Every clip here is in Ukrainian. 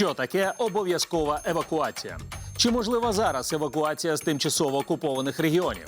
Що таке обов'язкова евакуація? Чи можлива зараз евакуація з тимчасово окупованих регіонів?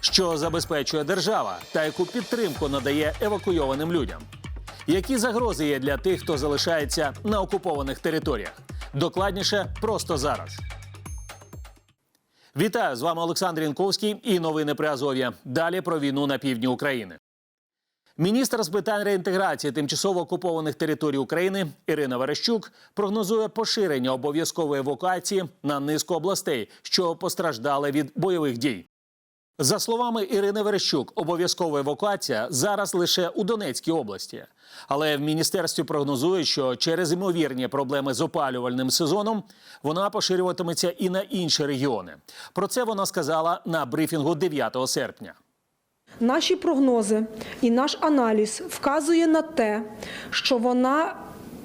Що забезпечує держава та яку підтримку надає евакуйованим людям? Які загрози є для тих, хто залишається на окупованих територіях? Докладніше просто зараз. Вітаю з вами Олександр Янковський і новини при Азов'я. Далі про війну на півдні України. Міністр з питань реінтеграції тимчасово окупованих територій України Ірина Верещук прогнозує поширення обов'язкової евакуації на низку областей, що постраждали від бойових дій. За словами Ірини Верещук, обов'язкова евакуація зараз лише у Донецькій області. Але в міністерстві прогнозують, що через ймовірні проблеми з опалювальним сезоном вона поширюватиметься і на інші регіони. Про це вона сказала на брифінгу 9 серпня. Наші прогнози і наш аналіз вказує на те, що вона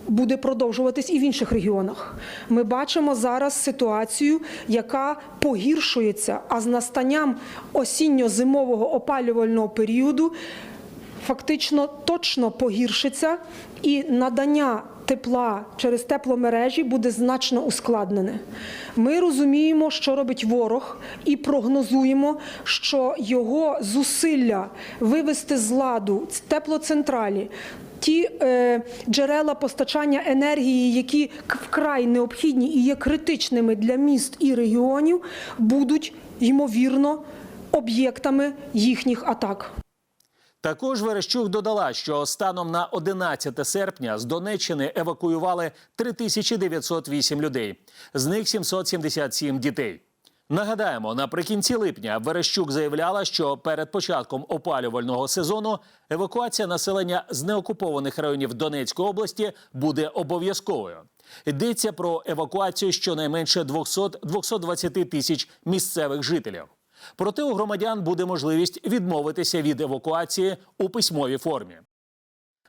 буде продовжуватись і в інших регіонах. Ми бачимо зараз ситуацію, яка погіршується, а з настанням осінньо-зимового опалювального періоду фактично точно погіршиться, і надання тепла через тепломережі буде значно ускладнене. Ми розуміємо, що робить ворог, і прогнозуємо, що його зусилля вивести з ладу теплоцентралі. Ті е, джерела постачання енергії, які вкрай необхідні і є критичними для міст і регіонів, будуть ймовірно об'єктами їхніх атак. Також Верещук додала, що станом на 11 серпня з Донеччини евакуювали 3908 людей, з них 777 дітей. Нагадаємо, наприкінці липня Верещук заявляла, що перед початком опалювального сезону евакуація населення з неокупованих районів Донецької області буде обов'язковою. Йдеться про евакуацію щонайменше 200-220 тисяч місцевих жителів. Проте у громадян буде можливість відмовитися від евакуації у письмовій формі.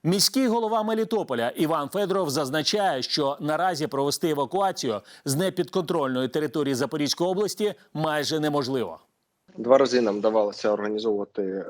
Міський голова Мелітополя Іван Федоров зазначає, що наразі провести евакуацію з непідконтрольної території Запорізької області майже неможливо. Два рази нам вдавалося організовувати е,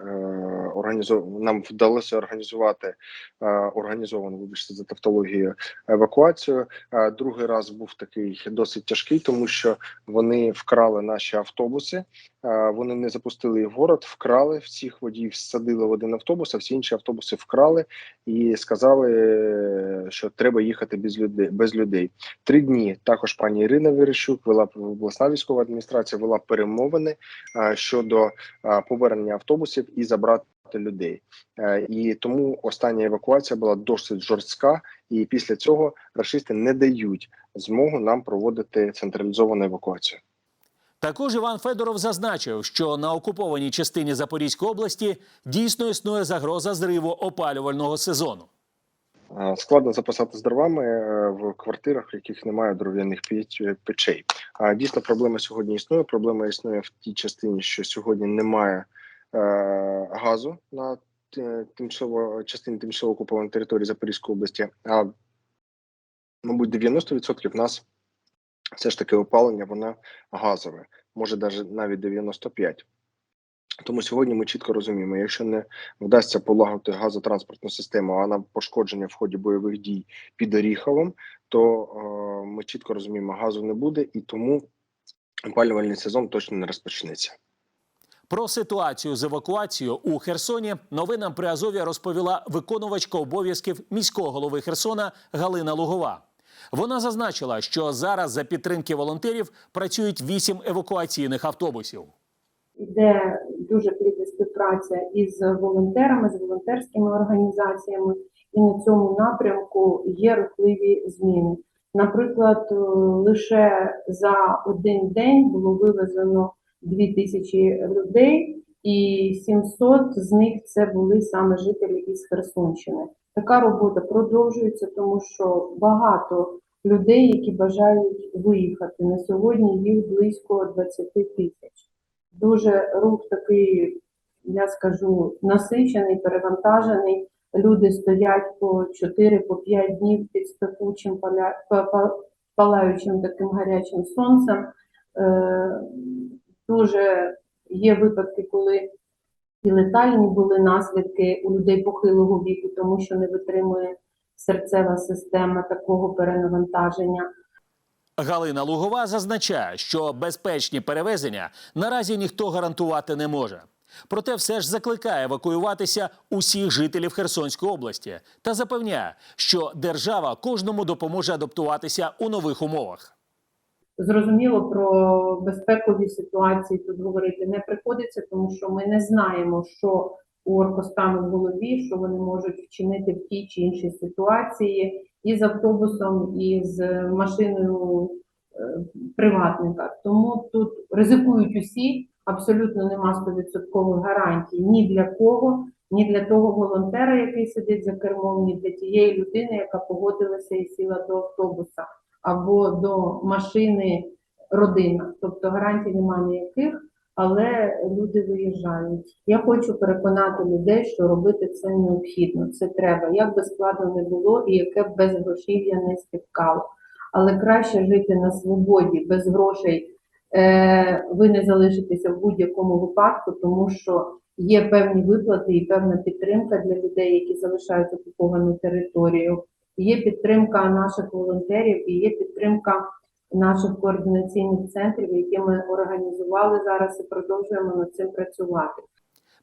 організов... нам вдалося організувати е, організовану, вибачте за тавтологію, евакуацію. Е, другий раз був такий досить тяжкий, тому що вони вкрали наші автобуси. Е, вони не запустили в город, вкрали всіх водіїв, садили в один автобус, а всі інші автобуси вкрали і сказали, що треба їхати без людей. Без людей. Три дні також пані Ірина Верещук вела обласна військова адміністрація, вела перемовини е, щодо е, повернення автобусів і забрати людей. Е, І тому остання евакуація була досить жорстка, і після цього рашисти не дають змогу нам проводити централізовану евакуацію. Також Іван Федоров зазначив, що на окупованій частині Запорізької області дійсно існує загроза зриву опалювального сезону. Е, Складно запасати з дровами е, в квартирах, в яких немає дров'яних печей. А дійсно проблема сьогодні існує. Проблема існує в тій частині, що сьогодні немає е, газу на тимчасово частині тимчасово окупованої території Запорізької області. А мабуть, 90% в нас все ж таки опалення, воно газове, може навіть 95%. Тому сьогодні ми чітко розуміємо, якщо не вдасться полагодити газотранспортну систему, а на пошкодження в ході бойових дій під Оріховом, то е, ми чітко розуміємо, газу не буде, і тому опалювальний сезон точно не розпочнеться. Про ситуацію з евакуацією у Херсоні новинам при Азові розповіла виконувачка обов'язків міського голови Херсона Галина Лугова. Вона зазначила, що зараз за підтримки волонтерів працюють вісім евакуаційних автобусів. Іде дуже плідна співпраця із волонтерами, з волонтерськими організаціями, і на цьому напрямку є рухливі зміни. Наприклад, е, лише за один день було вивезено 2 тисячі людей, і 700 з них це були саме жителі із Херсонщини. Така робота продовжується, тому що багато людей, які бажають виїхати на сьогодні, їх близько 20 тисяч дуже рух такий, я скажу, насичений, перевантажений. Люди стоять по 4 по 5 днів під спекучим палаючим таким гарячим сонцем. Е, дуже є випадки, коли і летальні були наслідки у людей похилого віку, тому що не витримує серцева система такого перенавантаження. Галина Лугова зазначає, що безпечні перевезення наразі ніхто гарантувати не може. Проте все ж закликає евакуюватися усіх жителів Херсонської області та запевняє, що держава кожному допоможе адаптуватися у нових умовах. Зрозуміло, про безпекові ситуації тут говорити не приходиться, тому що ми не знаємо, що у оркостану в голові, що вони можуть вчинити в тій чи іншій ситуації і з автобусом, і з машиною е, приватника. Тому тут ризикують усі, абсолютно нема 100% гарантій ні для кого, ні для того волонтера, який сидить за кермом, ні для тієї людини, яка погодилася і сіла до автобуса або до машини родина. Тобто гарантій немає ніяких, але люди виїжджають. Я хочу переконати людей, що робити це необхідно. Це треба, як би складно не було і яке б без грошів'я не спіткало. Але краще жити на свободі, без грошей. Е, ви не залишитеся в будь-якому випадку, тому що є певні виплати і певна підтримка для людей, які залишають окуповану територію. Є підтримка наших волонтерів і є підтримка наших координаційних центрів, які ми організували зараз і продовжуємо над цим працювати.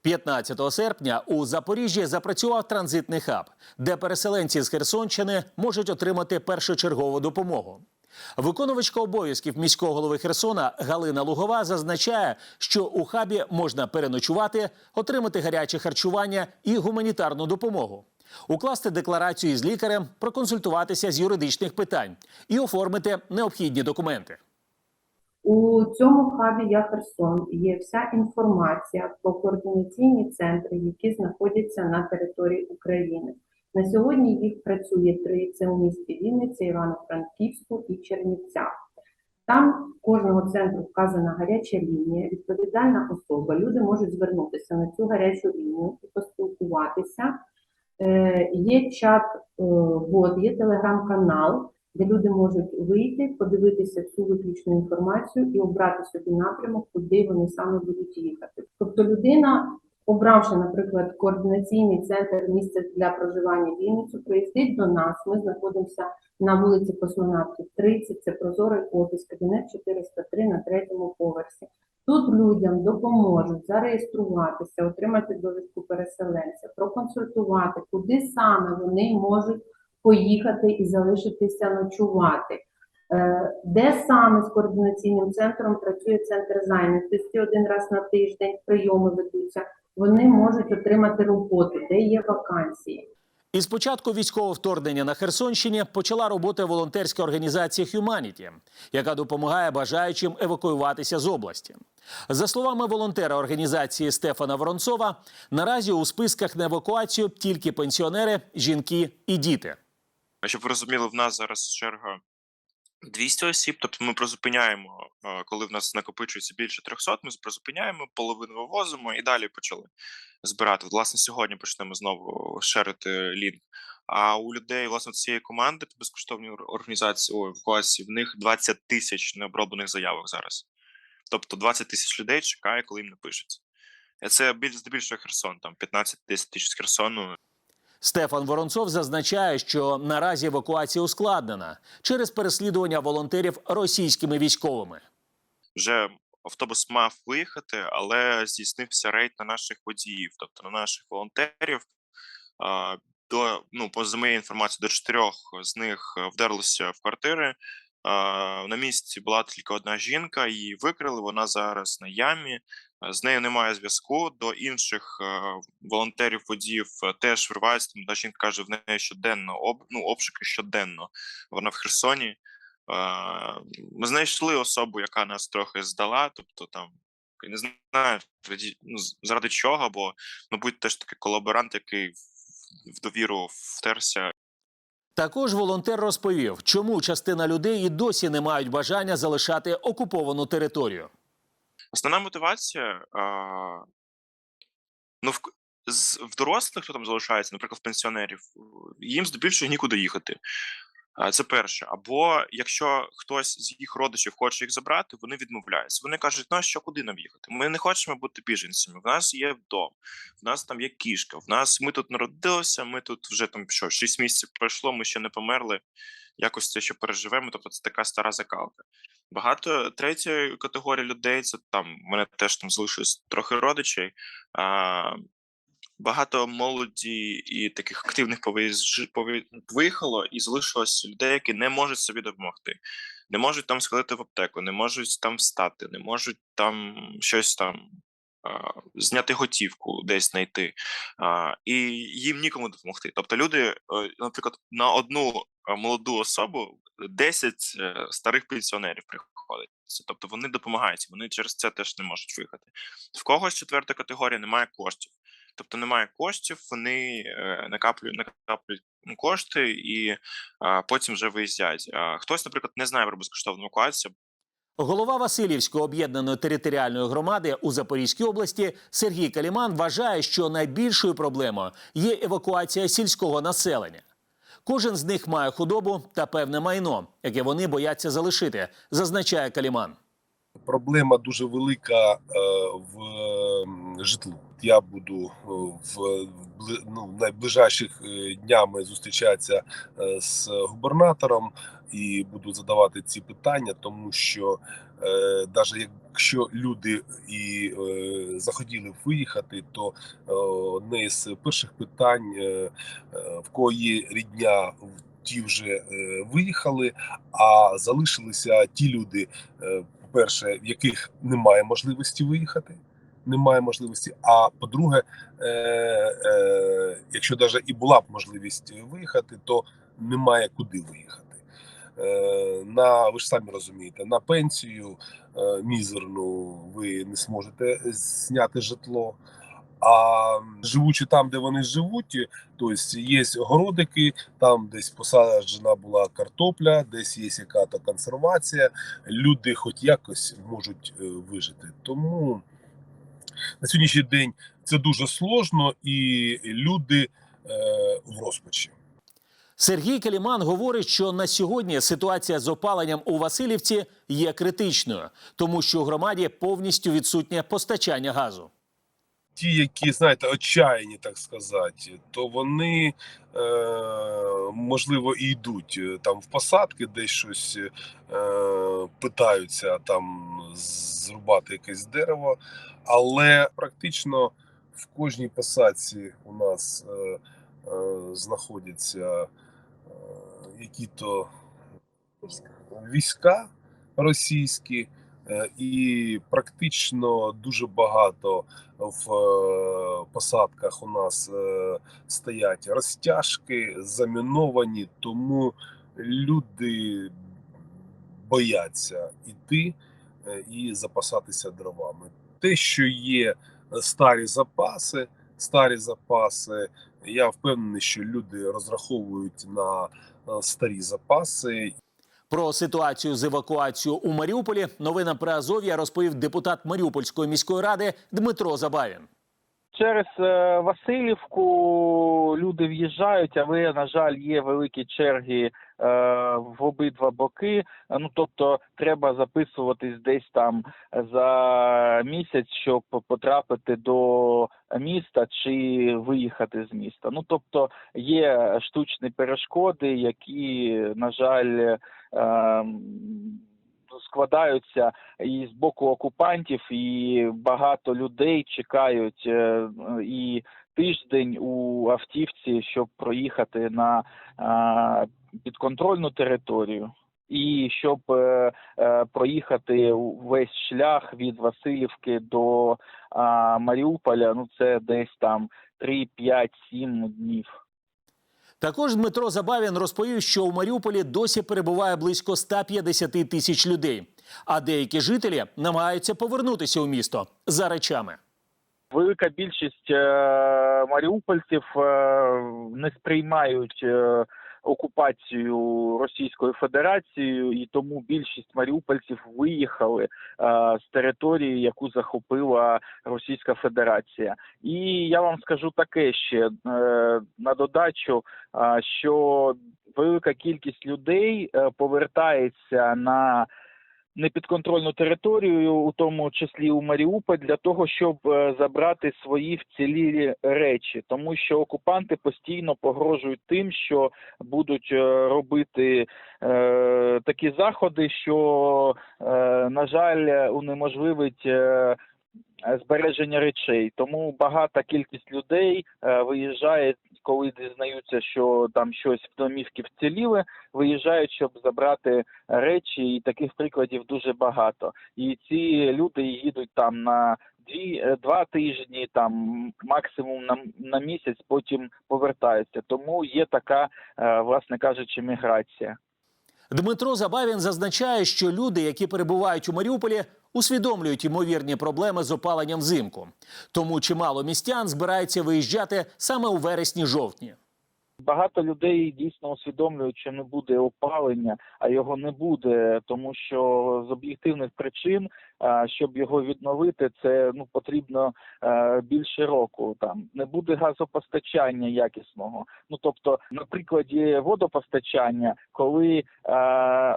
15 серпня у Запоріжжі запрацював транзитний хаб, де переселенці з Херсонщини можуть отримати першочергову допомогу. Виконувачка обов'язків міського голови Херсона Галина Лугова зазначає, що у хабі можна переночувати, отримати гаряче харчування і гуманітарну допомогу, укласти декларацію з лікарем, проконсультуватися з юридичних питань і оформити необхідні документи. У цьому хабі Я Херсон є вся інформація про координаційні центри, які знаходяться на території України. На сьогодні їх працює три: це у місті Вінниці, Івано-Франківську і Чернівцях. Там кожного центру вказана гаряча лінія, відповідальна особа. Люди можуть звернутися на цю гарячу лінію і поспілкуватися. Е, є чат, е, є телеграм-канал, де люди можуть вийти, подивитися всю виключну інформацію і обрати собі напрямок, куди вони саме будуть їхати. Тобто людина, обравши, наприклад, координаційний центр місця для проживання Вінницю, приїздить до нас. Ми знаходимося на вулиці Космонавтів 30, це прозорий офіс, кабінет 403 на третьому поверсі. Тут людям допоможуть зареєструватися, отримати довідку переселенця, проконсультувати, куди саме вони можуть поїхати і залишитися ночувати. Е, Де саме з координаційним центром працює центр зайнятості один раз на тиждень, прийоми ведуться. Вони можуть отримати роботу, де є вакансії. Із початку військового вторгнення на Херсонщині почала робота волонтерська організація Humanity, яка допомагає бажаючим евакуюватися з області. За словами волонтера організації Стефана Воронцова, наразі у списках на евакуацію тільки пенсіонери, жінки і діти. Щоб ви розуміли, в нас зараз черга 200 осіб, тобто ми призупиняємо, е, коли в нас накопичується більше 300, ми призупиняємо, половину вивозимо і далі почали збирати. Власне, сьогодні почнемо знову шерити лінк. А у людей, власне, цієї команди ор- організації о, евакуації, в них 20 тисяч необроблених заявок зараз. Тобто 20 тисяч людей чекає, коли їм напишеться. Це більш здебільшого Херсон, там 15-10 тисяч з Херсону, Стефан Воронцов зазначає, що наразі евакуація ускладнена через переслідування волонтерів російськими військовими. вже автобус мав виїхати, але здійснився рейд на наших водіїв, тобто на наших волонтерів. До ну, по за моєю інформацією, до чотирьох з них вдерлися в квартири. На місці була тільки одна жінка, її викрили. Вона зараз на ямі. Е, З нею немає зв'язку. До інших е, волонтерів водіїв е, теж вривається. Тому та жінка каже, в неї щоденно об, ну, обшуки щоденно. Вона в Херсоні. Ми знайшли особу, яка нас трохи здала, тобто там не знаю ну, заради чого, бо мабуть теж такий колаборант, який в довіру втерся Також волонтер розповів, чому частина людей і досі не мають бажання залишати окуповану територію. Основна мотивація, а, ну, в, з, в дорослих, хто там залишається, наприклад, в пенсіонерів, їм здебільшого нікуди їхати. А, Це перше. Або якщо хтось з їх родичів хоче їх забрати, вони відмовляються. Вони кажуть, ну що куди нам їхати? Ми не хочемо бути біженцями. В нас є дом, в нас там є кішка. В нас ми тут народилися. Ми тут вже там що 6 місяців пройшло. Ми ще не померли. якось це ще переживемо. Тобто це така стара закалка. Багато третьої категорії людей це там мене теж там залишилось трохи родичей. А, багато молоді і таких активних виїхало, і залишилось людей, які не можуть собі допомогти, не можуть там сходити в аптеку, не можуть там встати, не можуть там щось там. Зняти готівку, десь знайти, і їм нікому допомогти. Тобто, люди, е, наприклад, на одну е, молоду особу 10 е, старих пенсіонерів приходиться. Тобто вони допомагають, вони через це теж не можуть виїхати. В когось четверта категорія немає коштів. Тобто немає коштів, вони е, накаплюють, накаплюють кошти і потім вже виїздять. Хтось, наприклад, не знає про безкоштовну евакуацію, Голова Васильівської об'єднаної територіальної громади у Запорізькій області Сергій Каліман вважає, що найбільшою проблемою є евакуація сільського населення. Кожен з них має худобу та певне майно, яке вони бояться залишити, зазначає Каліман. проблема дуже велика е, в житлу. Я буду е, в ну, найближчих е, днями зустрічатися е, з губернатором і буду задавати ці питання, тому що навіть якщо люди і е, захотіли виїхати, то е, одне з перших питань, е, в кого є рідня, ті вже е, виїхали, а залишилися ті люди, е, по-перше, в яких немає можливості виїхати. Немає можливості. А по-друге, е, е, якщо навіть і була б можливість виїхати, то немає куди виїхати. Е, на ви ж самі розумієте, на пенсію е, мізерну ви не зможете зняти житло. А живучи там, де вони живуть, тобто є городики, там десь посаджена була картопля, десь є яка-то консервація. Люди хоч якось можуть е, вижити. Тому на сьогоднішній день це дуже сложно, і люди е, в розпачі. Сергій Каліман говорить, що на сьогодні ситуація з опаленням у Васильівці є критичною, тому що у громаді повністю відсутнє постачання газу. ті, які знаєте, отчаяні, так сказати, то вони е, можливо і йдуть е, там в посадки, десь щось е, питаються там зрубати якесь дерево, але практично в кожній посадці у нас е, е, знаходяться е, які-то війська російські. Е, І практично дуже багато в е, посадках у нас е, стоять розтяжки, заміновані, тому люди бояться йти е, і запасатися дровами. Те, що є старі запаси, старі запаси, я впевнений, що люди розраховують на е, старі запаси Про ситуацію з евакуацією у Маріуполі новина при Азов'я розповів депутат Маріупольської міської ради Дмитро Забавін. Через е, Васильівку люди в'їжджають, але на жаль, є великі черги е, в обидва боки. Е, Ну тобто, треба записуватись десь там за місяць, щоб потрапити до міста чи виїхати з міста. Ну тобто, є штучні перешкоди, які на жаль. Е, складаються і з боку окупантів, і багато людей чекають е, і тиждень у автівці, щоб проїхати на підконтрольну територію. І щоб е, е, проїхати весь шлях від Васильівки до е, Маріуполя, ну це десь там 3, 5, 7 днів. Також Дмитро Забавін розповів, що у Маріуполі досі перебуває близько 150 тисяч людей, а деякі жителі намагаються повернутися у місто за речами. Велика більшість е, маріупольців е, не сприймають е, окупацію Російською Федерацією, і тому більшість маріупольців виїхали з території, яку захопила Російська Федерація. І я вам скажу таке ще на додачу, що велика кількість людей повертається на непідконтрольну територію, у тому числі у Маріуполь, для того, щоб е, забрати свої вцілілі речі, тому що окупанти постійно погрожують тим, що будуть е, робити е, такі заходи, що, е, на жаль, унеможливить. Е, Збереження речей, тому багата кількість людей е, виїжджає, коли дізнаються, що там щось в домівки вціліли, виїжджають, щоб забрати речі, і таких прикладів дуже багато. І ці люди їдуть там на дві е, два тижні, там максимум на, на місяць, потім повертаються. Тому є така, е, власне кажучи, міграція. Дмитро Забавін зазначає, що люди, які перебувають у Маріуполі, усвідомлюють ймовірні проблеми з опаленням взимку. Тому чимало містян збирається виїжджати саме у вересні-жовтні. Багато людей дійсно усвідомлюють, що не буде опалення, а його не буде, тому що з об'єктивних причин, щоб його відновити, це ну потрібно більше року. Там не буде газопостачання якісного. Ну тобто, на прикладі водопостачання, коли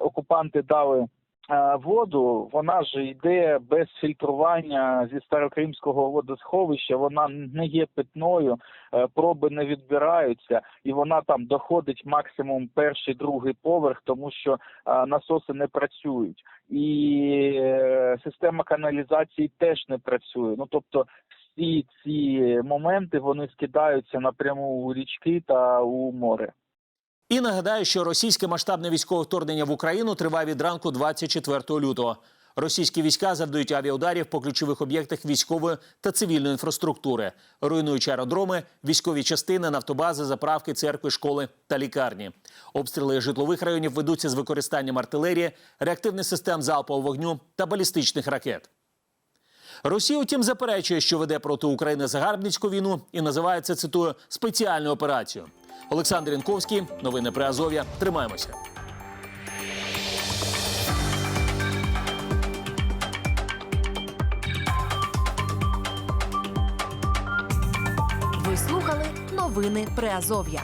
окупанти дали. Е, Воду вона ж йде без фільтрування зі старокримського водосховища. Вона не є питною, е, проби не відбираються, і вона там доходить максимум перший, другий поверх, тому що насоси не працюють, і е, система каналізації теж не працює. Ну тобто. Всі ці моменти вони скидаються напряму у річки та у море. І нагадаю, що російське масштабне військове вторгнення в Україну триває від ранку 24 лютого. Російські війська завдають авіаударів по ключових об'єктах військової та цивільної інфраструктури, руйнуючи аеродроми, військові частини, нафтобази, заправки, церкви, школи та лікарні. Обстріли житлових районів ведуться з використанням артилерії, реактивних систем залпового вогню та балістичних ракет. Росія, утім, заперечує, що веде проти України загарбницьку війну і називає це, цитую, спеціальну операцію. Олександр Інковський, новини при Азов'я. Тримаємося. Ви слухали новини Приазов'я.